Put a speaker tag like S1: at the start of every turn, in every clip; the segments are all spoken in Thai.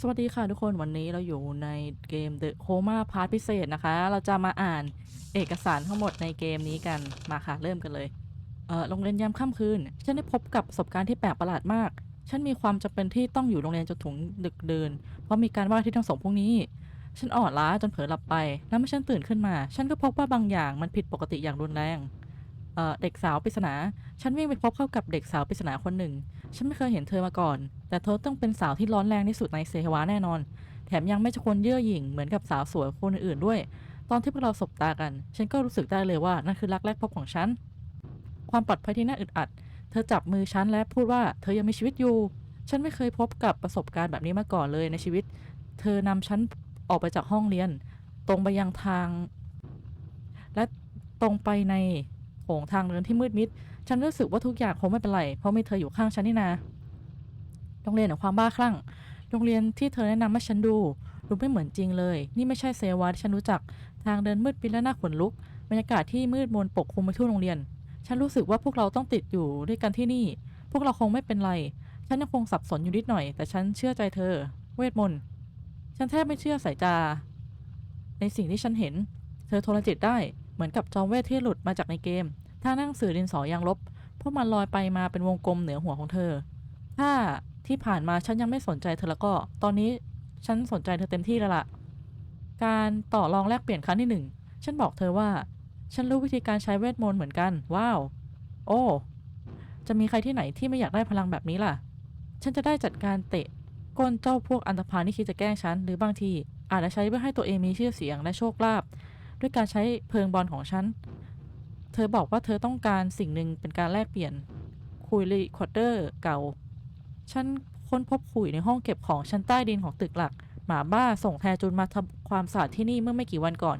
S1: สวัสดีค่ะทุกคนวันนี้เราอยู่ในเกม The Coma Part พิเศษนะคะ เราจะมาอ่านเอกสารทั้งหมดในเกมนี้กันมาค่ะ เริ่มกันเลยเออโรงเรียนยามค่ำคืน ฉันได้พบกับประสบการณ์ที่แปลกประหลาดมาก ฉันมีความจำเป็นที่ต้องอยู่โรงเรียนจนถึงดึกเดิน เพราะมีการว่าที่ทั้งสองพวกนี้ ฉันอ่อนล้าจนเผลอหลับไป แล้วเมื่อฉันตื่นขึ้นมา ฉันก็พบว่าบางอย่างมันผิดปกติอย่างรุนแรง เอ่อเด็กสาวปริศนา ฉันวิ่งไปพบเข้ากับเด็กสาวปริศนาคนหนึ่ง ฉันไม่เคยเห็นเธอมาก่อน แต่เธอต้องเป็นสาวที่ร้อนแรงที่สุดในเซฮวาแน่นอน แถมยังไม่ใช่คนเย่อหยิ่งเหมือนกับสาวสวยคนอื่นๆด้วย ตอนที่พวกเราสบตากัน ฉันก็รู้สึกได้เลยว่านั่นคือรักแรกพบของฉัน ความปลอดภัยที่น่าอึดอัด เธอจับมือฉันและพูดว่าเธอยังมีชีวิตอยู่ ฉันไม่เคยพบกับประสบการณ์แบบนี้มาก่อนเลยในชีวิต เธอนำฉันออกไปจากห้องเรียน ตรงไปยังทาง และตรงไปใน โงทางเดินที่มืดมิด ฉันรู้สึกว่าทุกอย่างคงไม่เป็นไร เพราะมีเธออยู่ข้างฉันนี่นาโรงเรียนของความบ้าคลั่ง โรงเรียนที่เธอแนะนำให้ฉันดูดูไม่เหมือนจริงเลย นี่ไม่ใช่เซวาที่ฉันรู้จัก ทางเดินมืดปิดและน่าขนลุก บรรยากาศที่มืดมนปกคลุมไปทั่วโรงเรียน ฉันรู้สึกว่าพวกเราต้องติดอยู่ด้วยกันที่นี่ พวกเราคงไม่เป็นไร ฉันยังคงสับสนอยู่นิดหน่อย แต่ฉันเชื่อใจเธอ เวทมนต์ ฉันแทบไม่เชื่อสายตาในสิ่งที่ฉันเห็น เธอโทรจิตได้ เหมือนกับจอมเวทที่หลุดมาจากในเกม ถ้านั่งสื่อดินสอยางลบ พวกมันลอยไปมาเป็นวงกลมเหนือหัวของเธอ ถ้าที่ผ่านมาฉันยังไม่สนใจเธอแล้วก็ ตอนนี้ฉันสนใจเธอเต็มที่แล้วล่ะ การต่อรองแลกเปลี่ยนครั้งที่หนึ่งฉันบอกเธอว่า ฉันรู้วิธีการใช้เวทมนต์เหมือนกัน ว้าว โอ้ จะมีใครที่ไหนที่ไม่อยากได้พลังแบบนี้ล่ะ ฉันจะได้จัดการเตะก้นเจ้าพวกอันธพาลที่คิดจะแกล้งฉัน หรือบางทีอาจจะใช้เพื่อให้ตัวเองมีชื่อเสียงและโชคลาภ ด้วยการใช้เพลิงบอลของฉัน เธอบอกว่าเธอต้องการสิ่งหนึ่งเป็นการแลกเปลี่ยน คุยรีคอร์เดอร์เก่า ฉันค้นพบขุยในห้องเก็บของชั้นใต้ดินของตึกหลัก หมาบ้าส่งแทจุนมาทำความสะอาดที่นี่เมื่อไม่กี่วันก่อน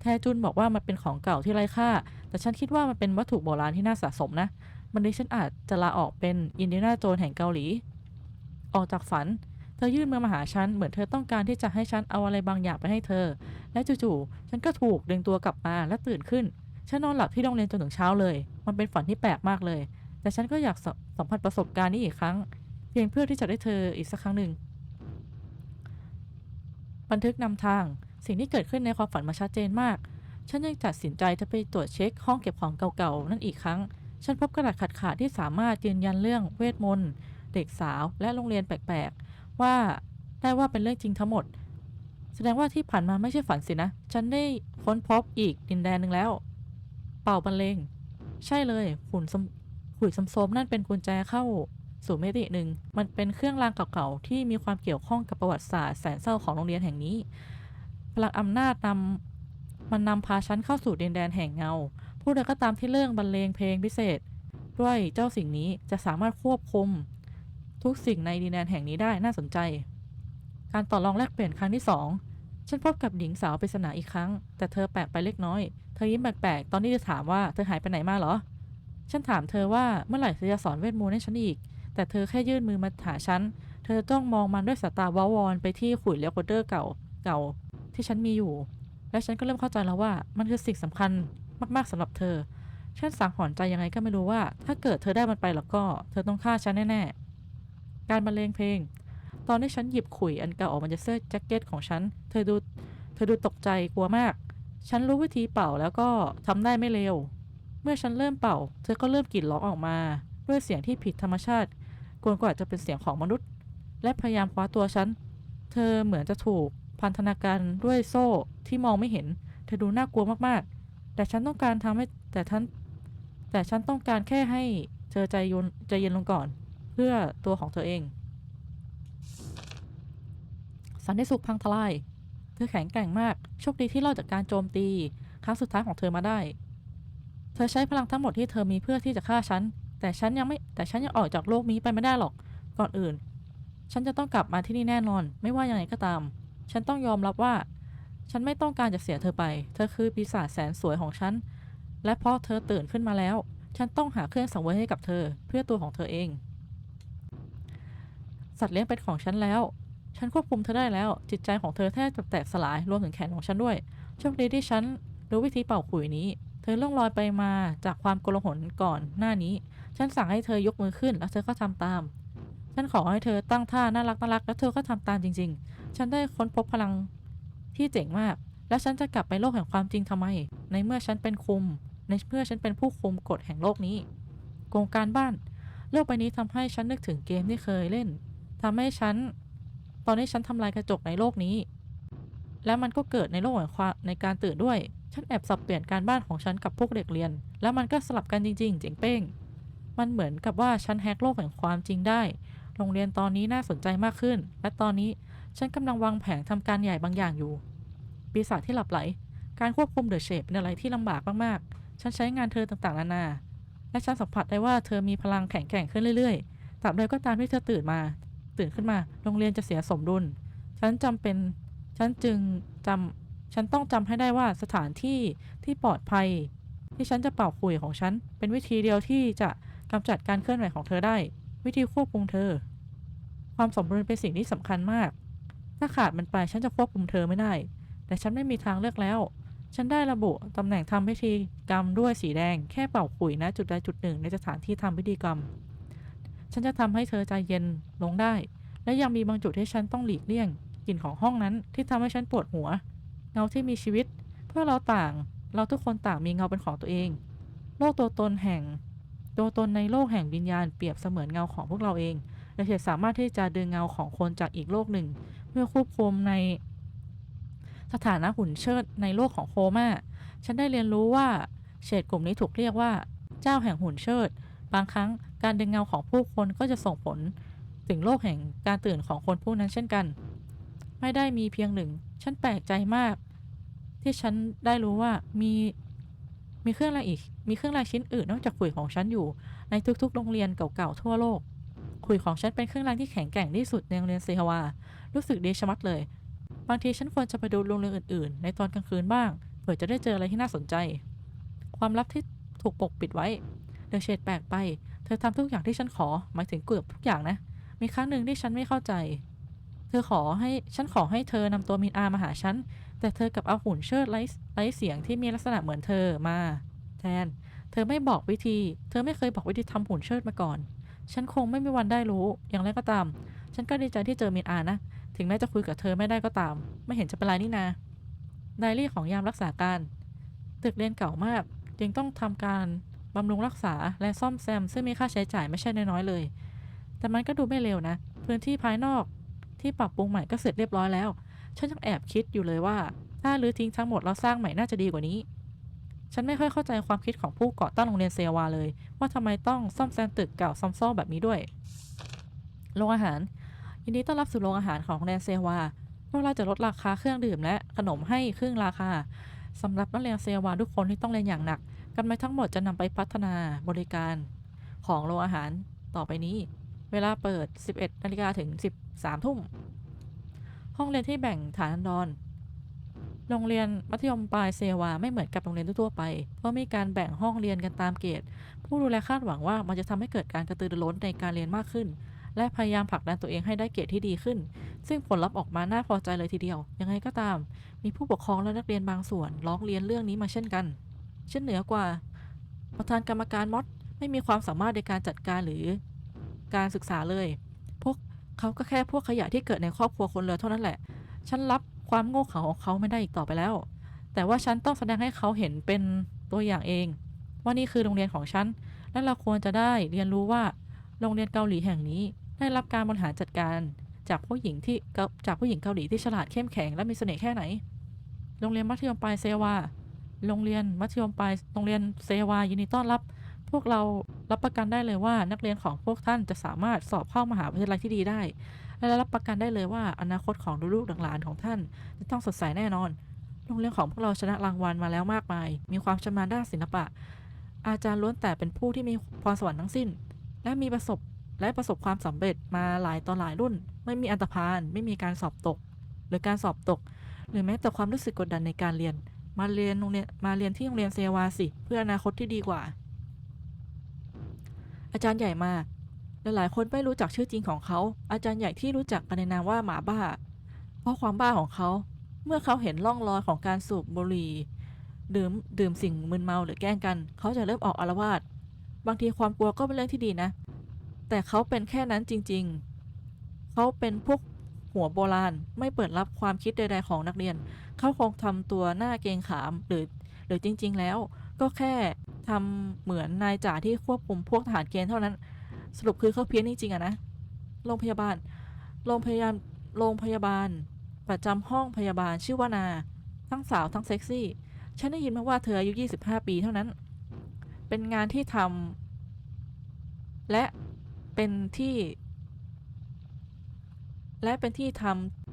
S1: แทจุนบอกว่ามันเป็นของเก่าที่ไร้ค่า แต่ฉันคิดว่ามันเป็นวัตถุโบราณที่น่าสะสมนะวันนี้ฉันอาจจะลาออกเป็นอินเดียนาโจนแห่งเกาหลี ออกจากฝัน เธอยื่นมือมาหาฉันเหมือนเธอต้องการที่จะให้ฉันเอาอะไรบางอย่างไปให้เธอ และจู่ๆฉันก็ถูกดึงตัวกลับมาและตื่นขึ้น ฉันนอนหลับที่โรงเรียนจนถึงเช้าเลย มันเป็นฝันที่แปลกมากเลย แต่ฉันก็อยากสสัมผัสประสบการณ์นี้อีกครั้ง เพียงเพื่อที่จะได้เธออีกสักครั้งหนึ่งบันทึกนำทาง สิ่งที่เกิดขึ้นในความฝันมาชัดเจนมาก ฉันยังตัดสินใจจะไปตรวจเช็คห้องเก็บของเก่าๆนั่นอีกครั้ง ฉันพบกระดาษขาดๆที่สามารถยืนยันเรื่องเวทมนต์เด็กสาวและโรงเรียนแปลกๆ ว่าได้ว่าเป็นเรื่องจริงทั้งหมด แสดงว่าที่ผ่านมาไม่ใช่ฝันสินะ ฉันได้ค้นพบอีกดินแดนหนึ่งแล้ว เป่าบรรเลงใช่เลยฝุ่นสมขุยสมๆนั่นเป็นกุญแจเข้าสู่มิติหนึ่ง มันเป็นเครื่องรางเก่าๆที่มีความเกี่ยวข้องกับประวัติศาสตร์แสนเศร้าของโรงเรียนแห่งนี้ พลังอำนาจนำมันนำพาฉันเข้าสู่ดินแดนแห่งเงา ผู้ใดก็ตามที่เรื่องบรรเลงเพลงพิเศษ ด้วยเจ้าสิ่งนี้จะสามารถควบคุม ทุกสิ่งในดินแดนแห่งนี้ได้น่าสนใจ การต่อรองแลกเปลี่ยนครั้งที่สองฉันพบกับหญิงสาวปริศนาอีกครั้ง แต่เธอแปลกไปเล็กน้อย เธอยิ้มแปลกๆ ตอนที่จะถามว่าเธอหายไปไหนมาเหรอ ฉันถามเธอว่าเมื่อไหร่เธอจะสอนเวทมนต์ให้ฉันอีก แต่เธอแค่ยื่นมือมาหาฉัน เธอจ้องมองมันด้วยสายตาวาวอนไปที่ขุยเลโคเดอร์เก่าเก่า ที่ฉันมีอยู่ และฉันก็เริ่มเข้าใจแล้วว่ามันคือสิ่งสำคัญมากๆสำหรับเธอ ฉันสังหรณ์ใจยังไงก็ไม่รู้ว่า ถ้าเกิดเธอได้มันไปแล้วก็ เธอต้องฆ่าฉันแน่ๆ การบรรเลงเพลง ตอนที่ฉันหยิบขุยอันเก่าออกมาจากเสื้อแจ็คเก็ตของฉัน เธอดู เธอดูตกใจกลัวมาก ฉันรู้วิธีเป่าแล้วก็ทำได้ไม่เร็ว เมื่อฉันเริ่มเป่า เธอก็เริ่มกรีดร้องออกมา ด้วยเสียงที่ผิดธรรมชาติกวนกว่าจะเป็นเสียงของมนุษย์ และพยายามคว้าตัวฉัน เธอเหมือนจะถูกพันธนาการด้วยโซ่ที่มองไม่เห็น เธอดูน่ากลัวมากๆ แต่ฉันต้องการทำให้แต่ท่านแต่ฉันต้องการแค่ให้เธอใจเย็นใจเย็นลงก่อน พื่อตัวของเธอเอง สันติสุขพังทลาย เธอแข็งแกร่งมาก โชคดีที่รอดจากการโจมตี ครั้งสุดท้ายของเธอมาได้ เธอใช้พลังทั้งหมดที่เธอมีเพื่อที่จะฆ่าฉัน แต่ฉันยังไม่ แต่ฉันยังออกจากโลกนี้ไปไม่ได้หรอก ก่อนอื่น ฉันจะต้องกลับมาที่นี่แน่นอน ไม่ว่ายังไงก็ตาม ฉันต้องยอมรับว่า ฉันไม่ต้องการจะเสียเธอไป เธอคือปีศาจแสนสวยของฉัน และเพราะเธอตื่นขึ้นมาแล้ว ฉันต้องหาเครื่องสังเวยให้กับเธอ เพื่อตัวของเธอเอง สัตว์เลี้ยงเป็นของฉันแล้ว ฉันควบคุมเธอได้แล้ว จิตใจของเธอแทบจะแตกสลายรวมถึงแขนของฉันด้วย โชคดีที่ฉันรู้วิธีเป่าขุยนี้ เธอล่องลอยไปมาจากความโกลาหลก่อนหน้านี้ ฉันสั่งให้เธอยกมือขึ้น แล้วเธอก็ทำตาม ฉันขอให้เธอตั้งท่าน่ารักน่ารักแล้วเธอก็ทำตามจริง ๆ ฉันได้ค้นพบพลังที่เจ๋งมาก แล้วฉันจะกลับไปโลกแห่งความจริงทำไม ในเมื่อฉันเป็นคุม ในเมื่อฉันเป็นผู้คุมกฎแห่งโลกนี้โครงการบ้านโลกใบนี้ทำให้ฉันนึกถึงเกมที่เคยเล่น ทำให้ฉัน ตอนนี้ฉันทำลายกระจกในโลกนี้ และมันก็เกิดในโลกแห่งความในการตื่นด้วย ฉันแอบสับเปลี่ยนการบ้านของฉันกับพวกเด็กเรียน แล้วมันก็สลับกันจริงๆ เจ๋งเป้ง มันเหมือนกับว่าฉันแฮกโลกแห่งความจริงได้ โรงเรียนตอนนี้น่าสนใจมากขึ้น และตอนนี้ฉันกำลังวางแผนทำการใหญ่บางอย่างอยู่ ปีศาจที่หลับไหล การควบคุมเดอะเชฟเป็นอะไรที่ลำบากมากๆ ฉันใช้งานเธอต่างๆนานาและฉันสัมผัสได้ว่าเธอมีพลังแข็งแกร่งขึ้นเรื่อยๆตราบใดก็ตามที่เธอตื่นมา ตื่นขึ้นมา โรงเรียนจะเสียสมดุล ฉันจำเป็น ฉันจึงจำฉันต้องจำให้ได้ว่าสถานที่ที่ปลอดภัย ที่ฉันจะเป่าขุยของฉัน เป็นวิธีเดียวที่จะกำจัดการเคลื่อนไหวของเธอได้ วิธีควบคุมเธอ ความสมดุลเป็นสิ่งที่สำคัญมาก ถ้าขาดมันไปฉันจะควบคุมเธอไม่ได้ แต่ฉันไม่มีทางเลือกแล้ว ฉันได้ระบุตำแหน่งทำพิธีกรรมด้วยสีแดง แค่เป่าขลุ่ยณจุดใดจุดหนึ่งในสถานที่ทำพิธีกรรม ฉันจะทำให้เธอใจเย็นลงได้ และยังมีบางจุดที่ฉันต้องหลีกเลี่ยงกลิ่นของห้องนั้นที่ทำให้ฉันปวดหัว เงาที่มีชีวิต เพื่อเราต่าง เราทุกคนต่างมีเงาเป็นของตัวเอง โลกตัวตนแห่ง ตัวตนในโลกแห่งวิญญาณเปรียบเสมือนเงาของพวกเราเอง และเฉดสามารถที่จะดึงเงาของคนจากอีกโลกหนึ่ง เพื่อควบคุมในสถานะหุ่นเชิดในโลกของโคม่า ฉันได้เรียนรู้ว่า เฉดกลุ่มนี้ถูกเรียกว่า เจ้าแห่งหุ่นเชิด บางครั้งการดึงเงาของผู้คนก็จะส่งผล ถึงโลกแห่งการตื่นของคนผู้นั้นเช่นกัน ไม่ได้มีเพียงหนึ่ง ฉันแปลกใจมาก ที่ฉันได้รู้ว่ามีมีเครื่องรางอีก มีเครื่องรางชิ้นอื่นนอกจากขุยของฉันอยู่ในทุกๆ โรงเรียนเก่าๆทั่วโลก ขุยของฉันเป็นเครื่องรางที่แข็งแกร่งที่สุดในโรงเรียนเซฮาวา รู้สึกดีชะมัดเลย บางทีฉันควรจะไปดูโรงเรียนอื่นๆ ในตอนกลางคืนบ้าง เผื่อจะได้เจออะไรที่น่าสนใจ ความลับที่ถูกปกปิดไว้ เดอะเชดแปลกไป เธอทำทุกอย่างที่ฉันขอ หมายถึงเกือบทุกอย่างนะ มีครั้งหนึ่งที่ฉันไม่เข้าใจ เธอขอให้ฉันขอให้เธอนำตัวมินอามาหาฉัน แต่เธอกับเอาหุ่นเชิดไร้ไร้เสียงที่มีลักษณะเหมือนเธอมา แทน เธอไม่บอกวิธี เธอไม่เคยบอกวิธีทำหุ่นเชิดมาก่อน ฉันคงไม่มีวันได้รู้ อย่างไรก็ตาม ฉันก็ดีใจที่เจอมินอานะ ถึงแม้จะคุยกับเธอไม่ได้ก็ตาม ไม่เห็นจะเป็นไรนี่นาไดรี่ของยามรักษาการ ตึกเรียนเก่ามาก จึงต้องทำการ บำรุงรักษาและซ่อมแซม ซึ่งมีค่าใช้จ่ายไม่ใช่น้อยๆเลย แต่มันก็ดูไม่เร็วนะ พื้นที่ภายนอกที่ปรับปรุงใหม่ก็เสร็จเรียบร้อยแล้ว ฉันยังแอบคิดอยู่เลยว่า ถ้ารื้อทิ้งทั้งหมดแล้วสร้างใหม่น่าจะดีกว่านี้ ฉันไม่ค่อยเข้าใจความคิดของผู้ก่อตั้งโรงเรียนเซวาเลย ว่าทำไมต้องซ่อมแซมตึกเก่าซ้ำซ้อแบบนี้ด้วย โรงอาหาร ยินดีต้อนรับสู่โรงอาหารของโรงเรียนเซวาพวกเราจะลดราคาเครื่องดื่มและขนมให้ครึ่งราคาสำหรับนักเรียนเซวาทุกคนที่ต้องเรียนอย่างหนัก กำไรทั้งหมดจะนำไปพัฒนาบริการของโรงอาหารต่อไปนี้ เวลาเปิด 11นาฬิกาถึง 13 ทุ่ม ห้องเรียนที่แบ่งฐานดอน โรงเรียนมัธยมปลายเซวาไม่เหมือนกับโรงเรียนทั่วไป เพราะมีการแบ่งห้องเรียนกันตามเกรด ผู้ดูแลคาดหวังว่ามันจะทำให้เกิดการกระตือรือร้นในการเรียนมากขึ้น และพยายามผลักดันตัวเองให้ได้เกรดที่ดีขึ้น ซึ่งผลลัพธ์ออกมาน่าพอใจเลยทีเดียว ยังไงก็ตาม มีผู้ปกครองและนักเรียนบางส่วนร้องเรียนเรื่องนี้มาเช่นกัน เช่นเหนือกว่า ประธานกรรมการมอดไม่มีความสามารถในการจัดการหรือการศึกษาเลย พวกเขาก็แค่พวกขยะที่เกิดในครอบครัวคนเรือเท่านั้นแหละ ฉันรับความโง่เขลาของเขาไม่ได้อีกต่อไปแล้ว แต่ว่าฉันต้องแสดงให้เขาเห็นเป็นตัวอย่างเอง ว่านี่คือโรงเรียนของฉัน และเราควรจะได้เรียนรู้ว่าโรงเรียนเกาหลีแห่งนี้ ได้รับการบริหารจัดการจากผู้หญิงที่จากผู้หญิงเกาหลีที่ฉลาดเข้มแข็งและมีเสน่ห์แค่ไหน โรงเรียนมัธยมปลายเซวา โรงเรียนมัธยมปลายโรงเรียนเซวายินดีต้อนรับ พวกเรารับประกันได้เลยว่านักเรียนของพวกท่านจะสามารถสอบเข้ามหาวิทยาลัยที่ดีได้ และรับประกันได้เลยว่าอนาคตของลูกๆหลานของท่าน จะต้องสดใสแน่นอน โรงเรียนของพวกเราชนะรางวัลมาแล้วมากมาย มีความชำนาญด้านศิลปะ อาจารย์ล้วนแต่เป็นผู้ที่มีพรสวรรค์ทั้งสิ้น และมีประสบและประสบความสำเร็จมาหลายต่อหลายรุ่น ไม่มีอันตรพานไม่มีการสอบตก หรือการสอบตก หรือแม้แต่ความรู้สึกกดดันในการเรียน มาเรียนโรงเรียนมาเรียนที่โรงเรียนเซวาสิ เพื่ออนาคตที่ดีกว่า อาจารย์ใหญ่มาและหลายคนไม่รู้จักชื่อจริงของเขา อาจารย์ใหญ่ที่รู้จักกันในนามว่าหมาบ้า เพราะความบ้าของเขา เมื่อเขาเห็นร่องรอยของการสูบบุหรี่ดื่มดื่มสิ่งมึนเมาหรือแกล้งกัน เขาจะเริ่มออกอารวาส บางทีความกลัวก็เป็นเรื่องที่ดีนะ แต่เขาเป็นแค่นั้นจริง ๆ เขาเป็นพวกหัวโบราณ ไม่เปิดรับความคิดใด ๆ ของนักเรียน เขาคงทำตัวหน้าเกงขามหรือหรือจริง ๆ แล้วก็แค่ทำเหมือนนายจ่าที่ควบคุมพวกทหารเกณฑ์เท่านั้น สรุปคือเขาเพี้ยนจริงๆอะนะโรงพยาบาลโรงพยาบาลโรงพยาบาล ประจำห้องพยาบาลชื่อว่านา ทั้งสาวทั้งเซ็กซี่ ฉันได้ยินมาว่าเธออายุ 25 ปีเท่านั้น เป็นงานที่ทำและเป็นที่ และเป็นที่ท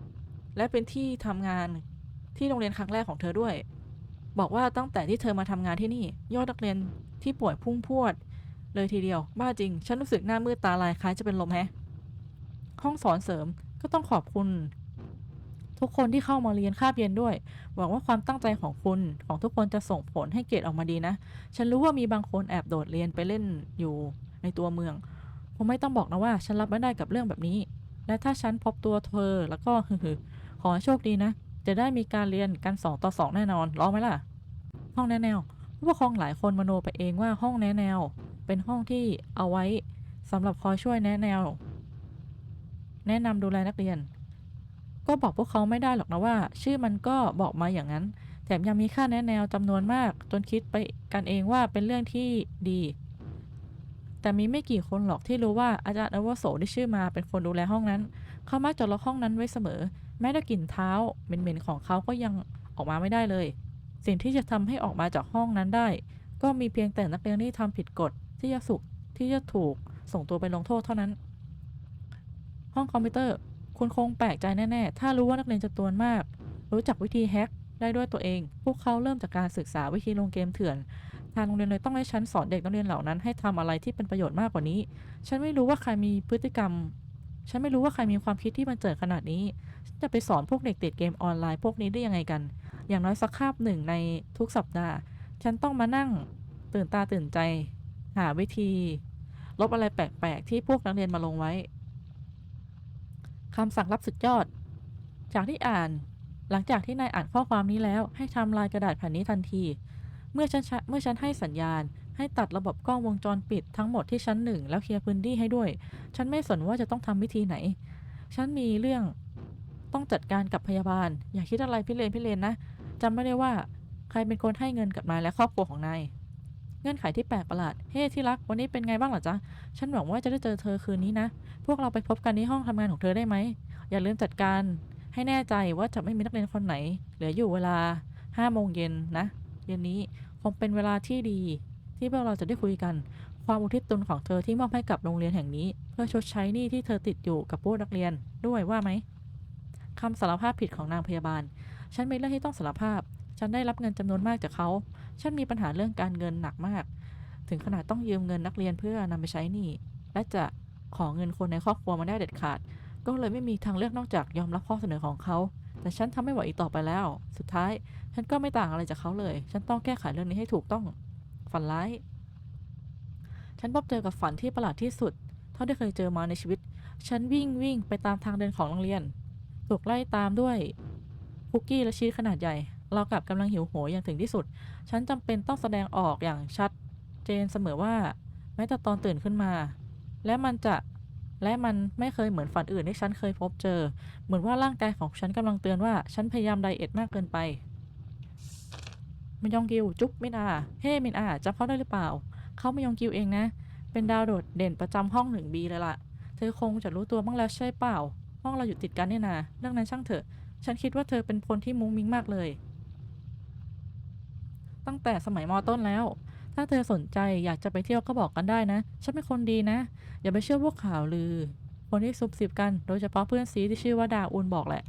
S1: ำและเป็นที่ทำงาน ที่โรงเรียนครั้งแรกของเธอด้วย บอกว่าตั้งแต่ที่เธอมาทำงานที่นี่ ยอดนักเรียนที่ป่วยพุ่งพวด เลยทีเดียว บ้าจริง ฉันรู้สึกหน้ามืดตาลายคล้ายจะเป็นลมแฮะ ห้องสอนเสริมก็ต้องขอบคุณ ทุกคนที่เข้ามาเรียนคาบเย็นด้วย หวังว่าความตั้งใจของคุณของทุกคนจะส่งผลให้เกรดออกมาดีนะ ฉันรู้ว่ามีบางคนแอบโดดเรียนไปเล่นอยู่ในตัวเมืองผมไม่ต้องบอกนะว่าฉันรับไม่ได้กับเรื่องแบบนี้ และถ้าฉันพบตัวเธอแล้วก็ฮึขอโชคดีนะ จะได้มีการเรียนกันสองต่อสองแน่นอนรอไหมล่ะ ห้องแนแนวผู้ปกครองหลายคนมโนไปเองว่าห้องแนแนว เป็นห้องที่เอาไว้สำหรับคอยช่วยแนแนว แนะนำดูแลนักเรียน ก็บอกพวกเขาไม่ได้หรอกนะว่า ชื่อมันก็บอกมาอย่างนั้น แถมยังมีค่าแนแนวจำนวนมาก จนคิดไปกันเองว่าเป็นเรื่องที่ดี แต่มีไม่กี่คนหรอกที่รู้ว่าอาจารย์อวโสที่ชื่อมาเป็นคนดูแลห้องนั้น เขามักจะล็อกห้องนั้นไว้เสมอ แม้แต่กลิ่นเท้าเหม็นๆของเขาก็ยังออกมาไม่ได้เลย สิ่งที่จะทำให้ออกมาจากห้องนั้นได้ ก็มีเพียงแต่นักเรียนที่ทำผิดกฎที่จะสุกที่จะถูกส่งตัวไปลงโทษเท่านั้น ห้องคอมพิวเตอร์ คุณคงแปลกใจแน่ๆ ถ้ารู้ว่านักเรียนจำนวนมาก รู้จักวิธีแฮ็กได้ด้วยตัวเอง พวกเขาเริ่มจากการศึกษาวิธีลงเกมเถื่อน ทางโรงเรียนเลยต้องให้ฉันสอนเด็กนักเรียนเหล่านั้นให้ทำอะไรที่เป็นประโยชน์มากกว่านี้ ฉันไม่รู้ว่าใครมีพฤติกรรม ฉันไม่รู้ว่าใครมีความคิดที่มันเจิดขนาดนี้ จะไปสอนพวกเด็กติดเกมออนไลน์พวกนี้ได้ยังไงกัน อย่างน้อยสักคาบหนึ่งในทุกสัปดาห์ ฉันต้องมานั่งตื่นตาตื่นใจ หาวิธี ลบอะไรแปลกๆ ที่พวกนักเรียนมาลงไว้คำสั่งลับสุดยอด จากที่อ่าน หลังจากที่นายอ่านข้อความนี้แล้ว ให้ทำลายกระดาษแผ่นนี้ทันที เมื่อฉันเมื่อฉันให้สัญญาณ ให้ตัดระบบกล้องวงจรปิดทั้งหมดที่ชั้นหนึ่งแล้วเคลียร์พื้นที่ให้ด้วย ฉันไม่สนว่าจะต้องทำวิธีไหน ฉันมีเรื่อง ต้องจัดการกับพยาบาล อย่าคิดอะไรพิเรนพิเรนนะจำไม่ได้ว่าใครเป็นคนให้เงินกับนายและครอบครัวของนายเงื่อนไขที่แปลกประหลาด เฮ้ที่รัก วันนี้เป็นไงบ้างหรอจ๊ะ ฉันหวังว่าจะได้เจอเธอคืนนี้นะ พวกเราไปพบกันที่ห้องทำงานของเธอได้ไหม อย่าลืมจัดการ ให้แน่ใจว่าจะไม่มีนักเรียนคนไหน เหลืออยู่เวลาห้าโมงเย็นนะ เย็นนี้คงเป็นเวลาที่ดี ที่พวกเราจะได้คุยกัน ความอุทิศตนของเธอที่มอบให้กับโรงเรียนแห่งนี้ เพื่อชดใช้หนี้ที่เธอติดอยู่กับพวกนักเรียนด้วยว่าไหม คำสารภาพผิดของนางพยาบาล ฉันมีเรื่องที่ต้องสารภาพ ฉันได้รับเงินจำนวนมากจากเขา ฉันมีปัญหาเรื่องการเงินหนักมาก ถึงขนาดต้องยืมเงินนักเรียนเพื่อนำไปใช้หนี้ และจะขอเงินคนในครอบครัวมาได้เด็ดขาด ก็เลยไม่มีทางเลือกนอกจากยอมรับข้อเสนอของเขา แต่ฉันทำไม่ไหวอีกต่อไปแล้ว สุดท้าย ฉันก็ไม่ต่างอะไรจากเขาเลย ฉันต้องแก้ไขเรื่องนี้ให้ถูกต้อง ฝันร้าย ฉันพบเจอกับฝันที่ประหลาดที่สุด เท่าที่เคยเจอมาในชีวิต ฉันวิ่งวิ่งไปตามทางเดินของโรงเรียน ถูกไล่ตามด้วยคุกกี้และชีสขนาดใหญ่ เรากลับกำลังหิวโหยอย่างถึงที่สุด ฉันจำเป็นต้องแสดงออกอย่างชัดเจนเสมอว่า แม้แต่ตอนตื่นขึ้นมา และมันจะและมันไม่เคยเหมือนฝันอื่นที่ฉันเคยพบเจอ เหมือนว่าร่างกายของฉันกำลังเตือนว่า ฉันพยายามไดเอทมากเกินไปมิยองกิวจุ๊บมินอาเฮ้มินอาจำเขาได้หรือเปล่า เขามิยองกิวเองนะ เป็นดาวโดดเด่นประจำห้องหนึ่งบีเลยล่ะ เธอคงจะรู้ตัวบ้างแล้วใช่เปล่า ห้องเราอยู่ติดกันเนี่ยนะเรื่องนั้นช่างเถอะ ฉันคิดว่าเธอเป็นคนที่มุ้งมิ้งมากเลย ตั้งแต่สมัยมอต้นแล้ว ถ้าเธอสนใจอยากจะไปเที่ยวก็บอกกันได้นะ ฉันเป็นคนดีนะ อย่าไปเชื่อพวกข่าวลือ คนที่ซุบซิบกัน โดยเฉพาะเพื่อนซีที่ชื่อว่าดาอุนบอกแหละ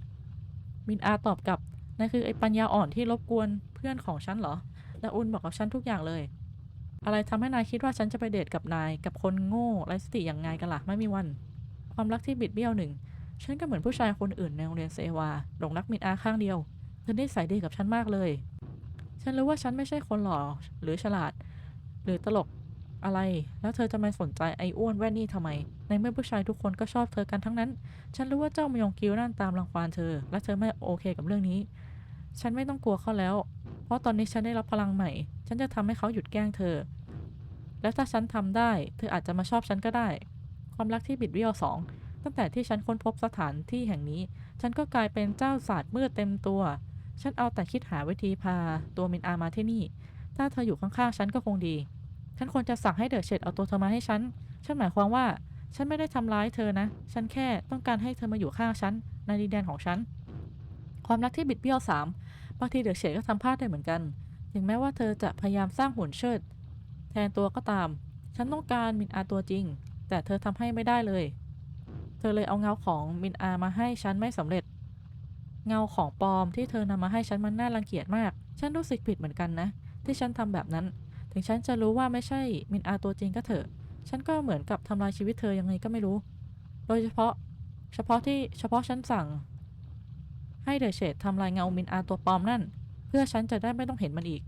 S1: มินอาตอบกลับนั่นคือไอ้ปัญญาอ่อนที่รบกวนเพื่อนของฉันเหรอดาอุนบอกกับฉันทุกอย่างเลยอะไรทำให้นายคิดว่าฉันจะไปเดทกับนายกับคนโง่ไร้สติอย่างไงกันล่ะ ไม่มีวัน ความรักที่บิดเบี้ยวหนึ่ง ฉันก็เหมือนผู้ชายคนอื่นในโรงเรียนเซวาหลงรักมินอาข้างเดียวเธอได้ใส่ดีกับฉันมากเลย ฉันรู้ว่าฉันไม่ใช่คนหล่อหรือฉลาด หรือตลกอะไร แล้วเธอจะมาสนใจไอ้อ้วนแว่นนี่ทำไม ในเมื่อผู้ชายทุกคนก็ชอบเธอกันทั้งนั้น ฉันรู้ว่าเจ้ามยองกิวนั่นตามรังควานเธอ และเธอไม่โอเคกับเรื่องนี้ ฉันไม่ต้องกลัวเขาแล้ว เพราะตอนนี้ฉันได้รับพลังใหม่ ฉันจะทำให้เขาหยุดแกล้งเธอ และถ้าฉันทำได้ เธออาจจะมาชอบฉันก็ได้ ความรักที่บิดเบี้ยวสอง ตั้งแต่ที่ฉันค้นพบสถานที่แห่งนี้ ฉันก็กลายเป็นเจ้าศาสตร์มืดเต็มตัว ฉันเอาแต่คิดหาวิธีพาตัวมินอามาที่นี่ ถ้าเธออยู่ข้างๆ ฉันก็คงดี ฉันควรจะสั่งให้เดอะเชดเอาตัวเธอมาให้ฉัน ฉันหมายความว่า ฉันไม่ได้ทำร้ายเธอนะ ฉันแค่ต้องการให้เธอมาอยู่ข้างฉันในดินแดนของฉัน ความรักที่บิดเบี้ยวสามบางทีเดอะเชดก็ทำพลาดได้เหมือนกัน ถึงแม้ว่าเธอจะพยายามสร้างหุ่นเชิด แทนตัวก็ตาม ฉันต้องการมินอาตัวจริง แต่เธอทำให้ไม่ได้เลย ธอเลยเอาเงาของมินอามาให้ฉันไม่สำเร็จ เงาของปลอมที่เธอนำมาให้ฉันมันน่ารังเกียจมาก ฉันรู้สึกผิดเหมือนกันนะ ที่ฉันทำแบบนั้น ถึงฉันจะรู้ว่าไม่ใช่มินอาตัวจริงก็เถอะ ฉันก็เหมือนกับทำลายชีวิตเธอยังไงก็ไม่รู้ โดยเฉพาะ เฉพาะที่เฉพาะฉันสั่ง ให้เดอะเชดทำลายเงามินอาตัวปลอมนั่น เพื่อฉันจะได้ไม่ต้องเห็นมันอีก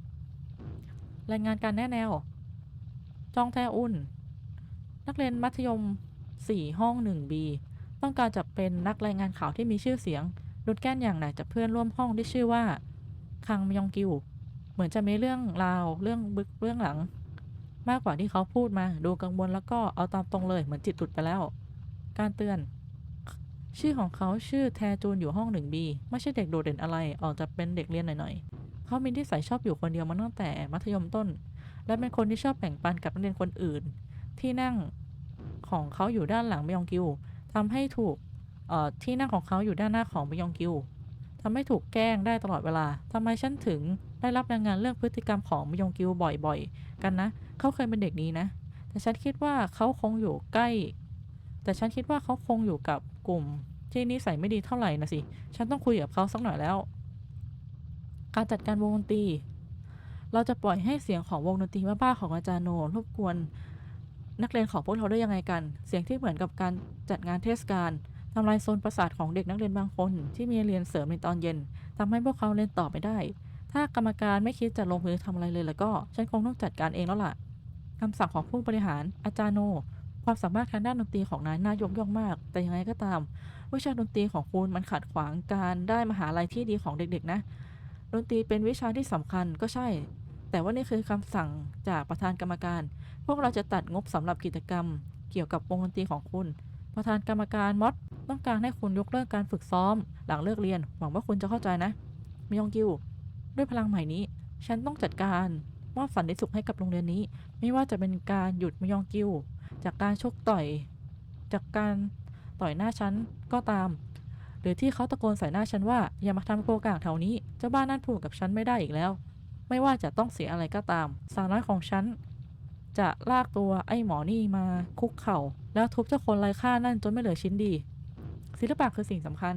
S1: รายงานการแนะแนว จองแทอุ่น นักเรียนมัธยม 4 ห้อง 1B ต้องการจะเป็นนักรายงานข่าวที่มีชื่อเสียงรุดแก้นอย่างหนักจากเพื่อนร่วมห้องที่ชื่อว่า คังมยองกิว เหมือนจะมีเรื่องราวเรื่องบึกเรื่องหลัง มากกว่าที่เขาพูดมา ดูกังวลแล้วก็เอาตามตรงเลยเหมือนจิตหลุดไปแล้ว การเตือน ชื่อของเขาชื่อแทจูนอยู่ห้อง 1B ไม่ใช่เด็กโดดเด่นอะไร ออกจะเป็นเด็กเรียนหน่อยๆเขามีที่ใส่ชอบอยู่คนเดียวมาตั้งแต่มัธยมต้น และเป็นคนที่ชอบแบ่งปันกับนักเรียนคนอื่น ที่นั่งของเขาอยู่ด้านหลังมยองกิว ทำให้ถูกที่นั่งของเขาอยู่ด้านหน้าของมยองกิวทำให้ถูกแกล้งได้ตลอดเวลาทำไมฉันถึงได้รับรายงานเรื่องพฤติกรรมของมยองกิวบ่อยๆ กันนะ เขาเคยเป็นเด็กดีนะ แต่ฉันคิดว่าเขาคงอยู่ใกล้ แต่ฉันคิดว่าเขาคงอยู่กับกลุ่ม ที่นิสัยไม่ดีเท่าไหร่นะสิ ฉันต้องคุยกับเขาสักหน่อยแล้ว การจัดการวงดนตรี เราจะปล่อยให้เสียงของวงดนตรีบ้าๆของอาจารย์โนรบกวน นักเรียนของพวกเราได้ยังไงกัน เสียงที่เหมือนกับการจัดงานเทศกาลทำลายโซนประสาทของเด็กนักเรียนบางคน ที่มีเรียนเสริมในตอนเย็นทำให้พวกเขาเรียนต่อไม่ได้ ถ้ากรรมการไม่คิดจะลงมือทำอะไรเลยแล้วก็ฉันคงต้องจัดการเองแล้วล่ะคำสั่งของผู้บริหารอาจารย์โน ความสามารถทางด้านดนตรีของนายน่ายกย่องมาก แต่ยังไงก็ตาม วิชาดนตรีของคุณมันขัดขวางการได้มหาลัยที่ดีของเด็กๆนะ ดนตรีเป็นวิชาที่สำคัญก็ใช่ แต่ว่านี่คือคำสั่งจากประธานกรรมการ พวกเราจะตัดงบสำหรับกิจกรรม เกี่ยวกับวงดนตรีของคุณ ประธานกรรมการมอสต้องการให้คุณยกเลิกการฝึกซ้อม หลังเลิกเรียน หวังว่าคุณจะเข้าใจนะมยองกิว ด้วยพลังใหม่นี้ ฉันต้องจัดการมอบสันติสุขให้กับโรงเรียนนี้ ไม่ว่าจะเป็นการหยุดมยองกิว จากการชกต่อย จากการต่อยหน้าฉันก็ตาม หรือที่เขาตะโกนใส่หน้าฉันว่าอย่ามาทำโกกางแถวนี้เจ้าบ้านนั่นพูดกับฉันไม่ได้อีกแล้ว ไม่ว่าจะต้องเสียอะไรก็ตาม สาวน้อยของฉัน จะลากตัวไอ้หมอนี่มาคุกเข่า แล้วทุบเจ้าคนไร้ค่านั่นจนไม่เหลือชิ้นดี ศิลปะคือสิ่งสำคัญ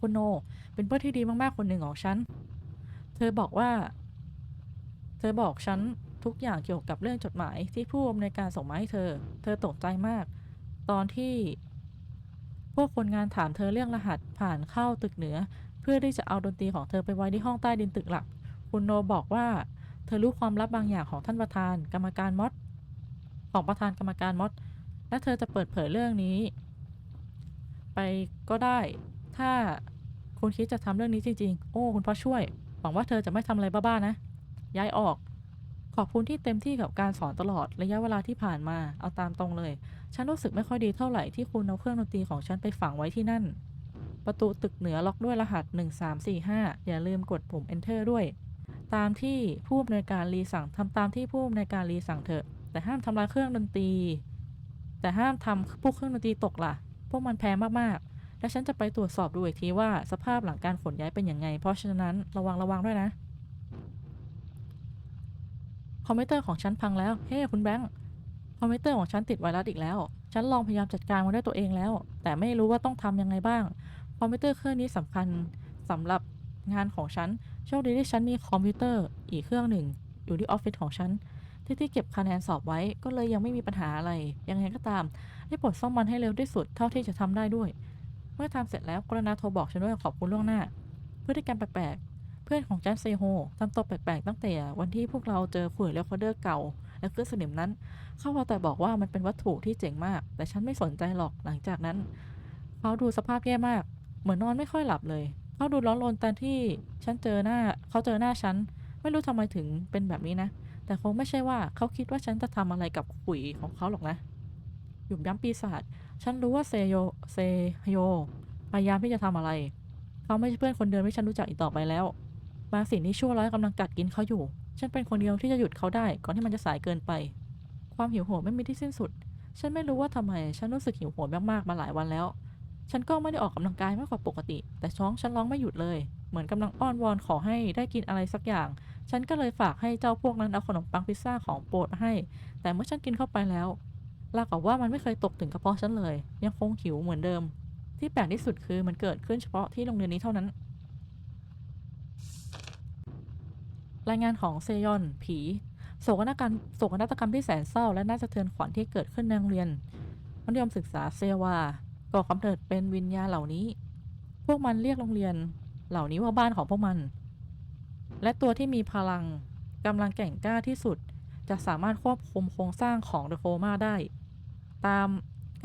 S1: คุณโน เป็นเพื่อนที่ดีมากๆคนหนึ่งของฉัน เธอบอกว่า เธอบอกฉันทุกอย่างเกี่ยวกับเรื่องจดหมายที่ผู้อำนวยการส่งมาให้เธอ เธอตกใจมาก ตอนที่ พวกคนงานถามเธอเรื่องรหัสผ่านเข้าตึกเหนือ เพื่อที่จะเอาดนตรีของเธอไปไว้ที่ห้องใต้ดินตึกหลัก คุณโนบอกว่า เธอรู้ความลับบางอย่างของท่านประธานกรรมการมอสของประธานกรรมการมอสและเธอจะเปิดเผยเรื่องนี้ ไปก็ได้ ถ้าคุณคิดจะทำเรื่องนี้จริง ๆ โอ้ คุณพ่อช่วย หวังว่าเธอจะไม่ทำอะไรบ้าๆนะ ย้ายออก ขอบคุณที่เต็มที่กับการสอนตลอดระยะเวลาที่ผ่านมา เอาตามตรงเลย ฉันรู้สึกไม่ค่อยดีเท่าไหร่ที่คุณเอาเครื่องดนตรีของฉันไปฝังไว้ที่นั่น ประตูตึกเหนือล็อกด้วยรหัส 1345 อย่าลืมกดปุ่ม enter ด้วย ตามที่ผู้อำนวยการรีสั่งทำตามที่ผู้อำนวยการรีสั่งเถอะ แต่ห้ามทำลายเครื่องดนตรี แต่ห้ามทำพวกเครื่องดนตรีตกล่ะ พวกมันแพงมากๆ และฉันจะไปตรวจสอบดูอีกทีว่าสภาพหลังการขนย้ายเป็นยังไง เพราะฉะนั้นระวังระวังด้วยนะ คอมพิวเตอร์ของฉันพังแล้ว เฮ้คุณแบงค์ คอมพิวเตอร์ของฉันติดไวรัสอีกแล้ว ฉันลองพยายามจัดการมันด้วยตัวเองแล้ว แต่ไม่รู้ว่าต้องทำยังไงบ้าง คอมพิวเตอร์เครื่องนี้สำคัญสำหรับงานของฉัน โชคดีที่ฉันมีคอมพิวเตอร์อีกเครื่องหนึ่ง อยู่ที่ออฟฟิศของฉัน ที่ที่เก็บคะแนนสอบไว้ก็เลยยังไม่มีปัญหาอะไร ยังไงก็ตาม ได้ปรดซ่อมมันให้เร็วที่สุดเท่าที่จะทำได้ด้วย เมื่อทำเสร็จแล้วกรณาโทรบอกฉันด้วยขอบคุณล่วงหน้า พฤติกรรมแปลกๆ เพื่อนของจันเซโฮทำตัวแปลกๆตั้งแต่วันที่พวกเราเจอขวดเรคคอเดอร์เก่า และเครื่องสนิมนั้น เขาเอาแต่บอกว่ามันเป็นวัตถุที่เจ๋งมาก แต่ฉันไม่สนใจหรอกหลังจากนั้น เขาดูสภาพแย่มาก เหมือนนอนไม่ค่อยหลับเลย เขาดูร้อนรนตอนที่ฉันเจอหน้าเขาเจอหน้าฉัน ไม่รู้ทำไมถึงเป็นแบบนี้นะ แต่คงไม่ใช่ว่าเขาคิดว่าฉันจะทำอะไรกับขุยของเขาหรอกนะหยุมย้ำปีศาจฉันรู้ว่าเซโยเซโยพยายามที่จะทำอะไร เขาไม่ใช่เพื่อนคนเดิมที่ฉันรู้จักอีกต่อไปแล้วบางสิ่งที่ชั่วร้ายกำลังกัดกินเขาอยู่ ฉันเป็นคนเดียวที่จะหยุดเขาได้ ก่อนที่มันจะสายเกินไป ความหิวโหยไม่มีที่สิ้นสุด ฉันไม่รู้ว่าทำไม ฉันรู้สึกหิวโหยมากๆมาหลายวันแล้ว ฉันก็ไม่ได้ออกกำลังกายมากกว่าปกติ แต่ช้องฉันร้องไม่หยุดเลย เหมือนกำลังอ้อนวอนขอให้ได้กินอะไรสักอย่าง ฉันก็เลยฝากให้เจ้าพวกนั้นเอาขนมปังพิซซ่าของโปรดมาให้ แต่เมื่อฉันกินเข้าไปแล้วราวกับว่ามันไม่เคยตกถึงกระเพาะฉันเลย ยังคงหิวเหมือนเดิม ที่แปลกที่สุดคือมันเกิดขึ้นเฉพาะที่โรงเรียนนี้เท่านั้น รายงานของเซยอน ผีโศกนาฏกรรมโศกนาฏกรรมที่แสนเศร้าและน่าสะเทือนขวัญที่เกิดขึ้นในโรงเรียนมัธยมศึกษาเซวา ก่อกำเนิดเป็นวิญญาณเหล่านี้ พวกมันเรียกโรงเรียนเหล่านี้ว่าบ้านของพวกมัน และตัวที่มีพลังกำลังแก่งกล้าที่สุด จะสามารถควบคุมโครงสร้างของเดอะโคมาได้ ตาม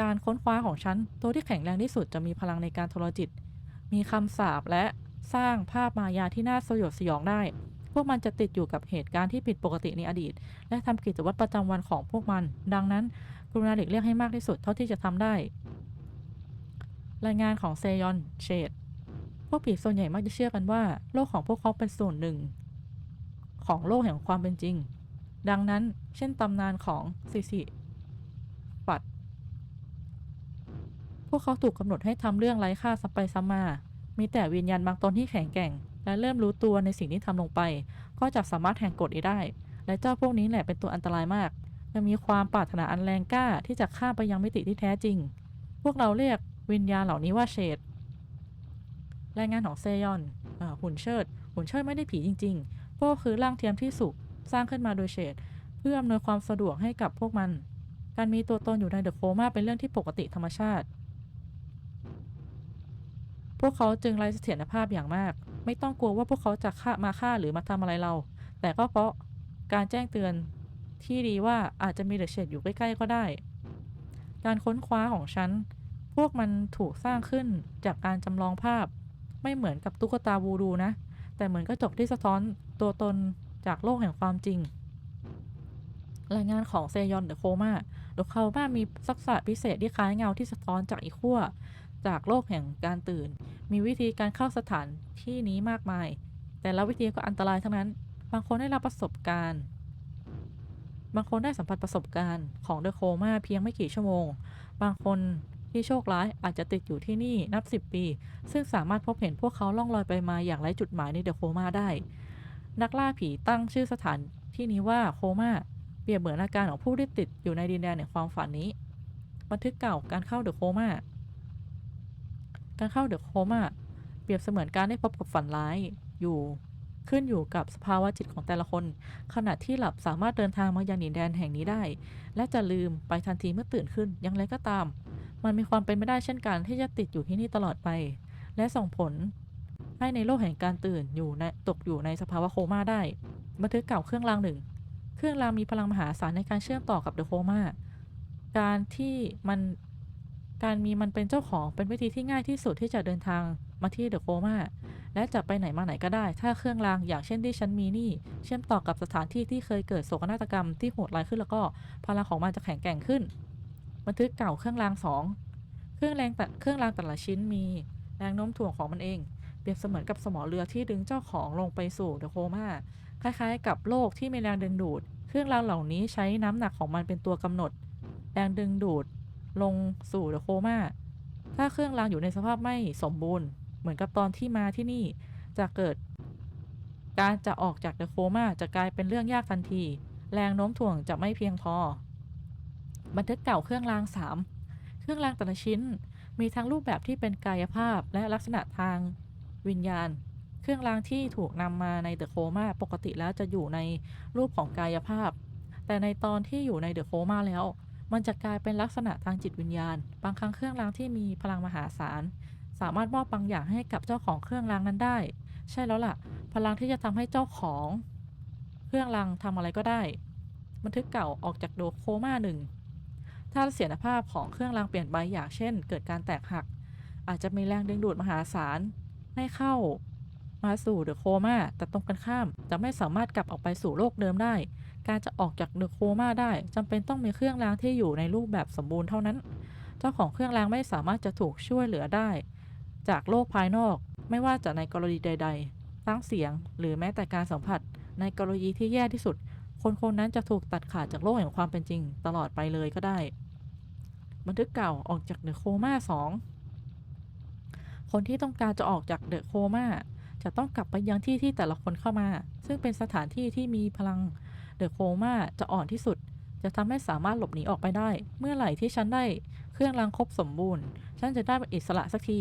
S1: การค้นคว้าของฉัน ตัวที่แข็งแรงที่สุดจะมีพลังในการทรจิต มีคำสาปและสร้างภาพมายาที่น่าสยดสยองได้ พวกมันจะติดอยู่กับเหตุการณ์ที่ผิดปกติในอดีต และทำกิจวัตรประจำวันของพวกมัน ดังนั้น กรุณาหลีกเลี่ยงให้มากที่สุดเท่าที่จะทำได้ รายงานของเซยอนเชดพวกผีส่วนใหญ่มักจะเชื่อกันว่า โลกของพวกเขาเป็นส่วนหนึ่ง ของโลกแห่งความเป็นจริง ดังนั้นเช่นตำนานของซิซิปัด พวกเขาถูกกำหนดให้ทำเรื่องไร้ค่าซ้ำไปซ้ำมา มีแต่วิญญาณบางตนที่แข็งแกร่ง และเริ่มรู้ตัวในสิ่งที่ทำลงไป ก็จะสามารถแหกกฎได้ และเจ้าพวกนี้แหละเป็นตัวอันตรายมากยังมีความปรารถนาอันแรงกล้าที่จะข้ามไปยังมิติที่แท้จริง พวกเราเรียก วิญญาณเหล่านี้ว่าเชดรายงานของเซยอนอหุ่นเชิด หุ่นเชิดไม่ได้ผีจริงๆ พวกคือร่างเทียมที่สุกสร้างขึ้นมาโดยเชดเพื่ออำนวยความสะดวกให้กับพวกมัน การมีตัวตนอยู่ในเดอะโคมาเป็นเรื่องที่ปกติธรรมชาติ พวกเขาจึงไร้เสถียรภาพอย่างมาก ไม่ต้องกลัวว่าพวกเขาจะฆ่ามาฆ่าหรือมาทำอะไรเรา แต่ก็เพราะการแจ้งเตือนที่ดีว่าอาจจะมีเดอะเชดอยู่ใกล้ๆก็ได้ การค้นคว้าของฉัน พวกมันถูกสร้างขึ้นจากการจำลองภาพ ไม่เหมือนกับตุ๊กตาวูดูนะ แต่เหมือนกระจกที่สะท้อนตัวตนจากโลกแห่งความจริง รายงานของเซยอนเดอะโคมาเดอะโคมามีทักษะพิเศษที่คล้ายเงาที่สะท้อนจากอีกขั้วจากโลกแห่งการตื่น มีวิธีการเข้าสถานที่นี้มากมาย แต่ละวิธีก็อันตรายทั้งนั้น บางคนได้รับประสบการณ์ บางคนได้สัมผัสประสบการณ์ของเดอะโคมาเพียงไม่กี่ชั่วโมง บางคน ที่โชคร้ายอาจจะติดอยู่ที่นี่นับสิบปี ซึ่งสามารถพบเห็นพวกเขาล่องลอยไปมาอย่างไร้จุดหมายในเดอะโคมาได้ นักล่าผีตั้งชื่อสถานที่นี้ว่าโคมาเปรียบเหมือนอาการของผู้ที่ติดอยู่ในดินแดนแห่งความฝันนี้ บันทึกเก่าการเข้าเดอะโคมาการเข้าเดอะโคมาเปรียบเสมือนการได้พบกับฝันร้ายอยู่ขึ้นอยู่กับสภาวะจิตของแต่ละคน ขณะที่หลับสามารถเดินทางมายังดินแดนแห่งนี้ได้ และจะลืมไปทันทีเมื่อตื่นขึ้นอย่างไรก็ตาม มันมีความเป็นไปได้เช่นกันที่จะติดอยู่ที่นี่ตลอดไป และส่งผลให้ในโลกแห่งการตื่นอยู่ในตกอยู่ในสภาวะโคม่าได้ บันทึกเก่าเครื่องรางหนึ่ง เครื่องรางมีพลังมหาศาลในการเชื่อมต่อกับเดอะโคม่า การที่มันการมีมันเป็นเจ้าของเป็นวิธีที่ง่ายที่สุดที่จะเดินทางมาที่เดอะโคม่าและจะไปไหนมาไหนก็ได้ ถ้าเครื่องรางอย่างเช่นที่ฉันมีนี่ เชื่อมต่อกับสถานที่ที่เคยเกิดโศกนาฏกรรมที่โหดร้ายขึ้นแล้วก็พลังของมันจะแข็งแกร่งขึ้น บันทึกเก่าเครื่องรางสองเครื่องแรงแต่เครื่องรางแต่ละชิ้นมีแรงโน้มถ่วงของมันเอง เปรียบเสมือนกับสมอเรือที่ดึงเจ้าของลงไปสู่เดอะโคม่าคล้ายๆ กับโลกที่มีแรงดึงดูด เครื่องรางเหล่านี้ใช้น้ำหนักของมันเป็นตัวกำหนด แรงดึงดูดลงสู่เดอะโคม่าถ้าเครื่องรางอยู่ในสภาพไม่สมบูรณ์ เหมือนกับตอนที่มาที่นี่จะเกิด การจะออกจากเดอะโคม่าจะกลายเป็นเรื่องยากทันที แรงโน้มถ่วงจะไม่เพียงพอ บันทึกเก่าเครื่องราง 3 เครื่องรางแต่ละชิ้น มีทั้งรูปแบบที่เป็นกายภาพและลักษณะทางวิญญาณ เครื่องรางที่ถูกนำมาในเดอะโคมาปกติแล้วจะอยู่ในรูปของกายภาพ แต่ในตอนที่อยู่ในเดอะโคมาแล้ว มันจะกลายเป็นลักษณะทางจิตวิญญาณ บางครั้งเครื่องรางที่มีพลังมหาศาลสามารถมอบบางอย่างให้กับเจ้าของเครื่องรางนั้นได้ ใช่แล้วล่ะ พลังที่จะทำให้เจ้าของ เครื่องรางทำอะไรก็ได้ บันทึกเก่าออกจากโดโคม่าหนึ่ง ถ้าเสถียรภาพของเครื่องรางเปลี่ยนไปอย่างเช่น เกิดการแตกหัก อาจจะมีแรงดึงดูดมหาศาลให้เข้ามาสู่เดอะโคมาแต่ตรงกันข้ามจะไม่สามารถกลับออกไปสู่โลกเดิมได้ การจะออกจากเดอะโคมาได้จำเป็นต้องมีเครื่องรางที่อยู่ในรูปแบบสมบูรณ์เท่านั้น เจ้าของเครื่องรางไม่สามารถจะถูกช่วยเหลือได้ จากโลกภายนอก ไม่ว่าจะในกรณีใด ๆ ทั้งเสียง หรือแม้แต่การสัมผัส ในกรณีที่แย่ที่สุด คนคนนั้นจะถูกตัดขาดจากโลกแห่งความเป็นจริง ตลอดไปเลยก็ได้ บันทึกเก่าออกจากเดอะโคม่าสองคนที่ต้องการจะออกจากเดอะโคม่าจะต้องกลับไปยังที่ที่แต่ละคนเข้ามา ซึ่งเป็นสถานที่ที่มีพลังเดอะโคม่าจะอ่อนที่สุด จะทำให้สามารถหลบหนีออกไปได้ เมื่อไหร่ที่ฉันได้เครื่องรางครบสมบูรณ์ ฉันจะได้เป็นอิสระสักที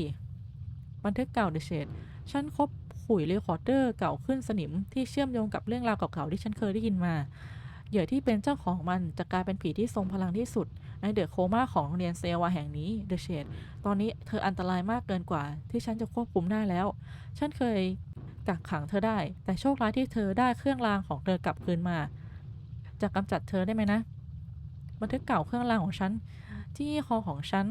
S1: บันทึกเก่าเดอะเชดฉันคบขุยเรคคอร์เดอร์เก่าขึ้นสนิมที่เชื่อมโยงกับเรื่องราวเก่าๆที่ฉันเคยได้ยินมา เหยื่อที่เป็นเจ้าของมันจะกลายเป็นผีที่ทรงพลังที่สุด ในเดอะโคม่าของโรงเรียนเซวาแห่งนี้เดอะเชดตอนนี้เธออันตรายมากเกินกว่า ที่ฉันจะควบคุมได้แล้ว ฉันเคยกักขังเธอได้ แต่โชคร้ายที่เธอได้เครื่องรางของเธอกลับคืนมา จะกำจัดเธอได้ไหมนะบันทึกเก่าเครื่องรางของฉัน ที่คอของฉัน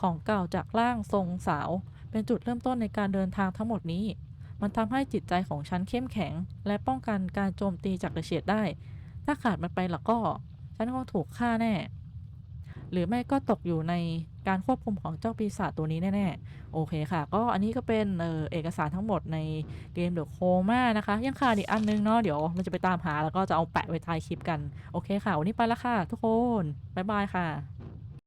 S1: ของเก่าจากร่างทรงสาว เป็นจุดเริ่มต้นในการเดินทางทั้งหมดนี้ มันทำให้จิตใจของฉันเข้มแข็ง และป้องกันการโจมตีจากเดอะเชดได้ ถ้าขาดมันไปแล้วก็ ฉันคงถูกฆ่าแน่ หรือไม่ก็ตกอยู่ในการควบคุมของเจ้าปีศาจตัวนี้แน่ๆ โอเคค่ะ ก็อันนี้ก็เป็นเออเอกสารทั้งหมดในเกมเดอะโคม่านะคะ ยังขาดอีกอันนึงเนาะเดี๋ยวมันจะไปตามหาแล้วก็จะเอาแปะไว้ท้ายคลิปกัน โอเคค่ะ วันนี้ไปแล้วค่ะ ทุกคน บ๊ายบายค่ะ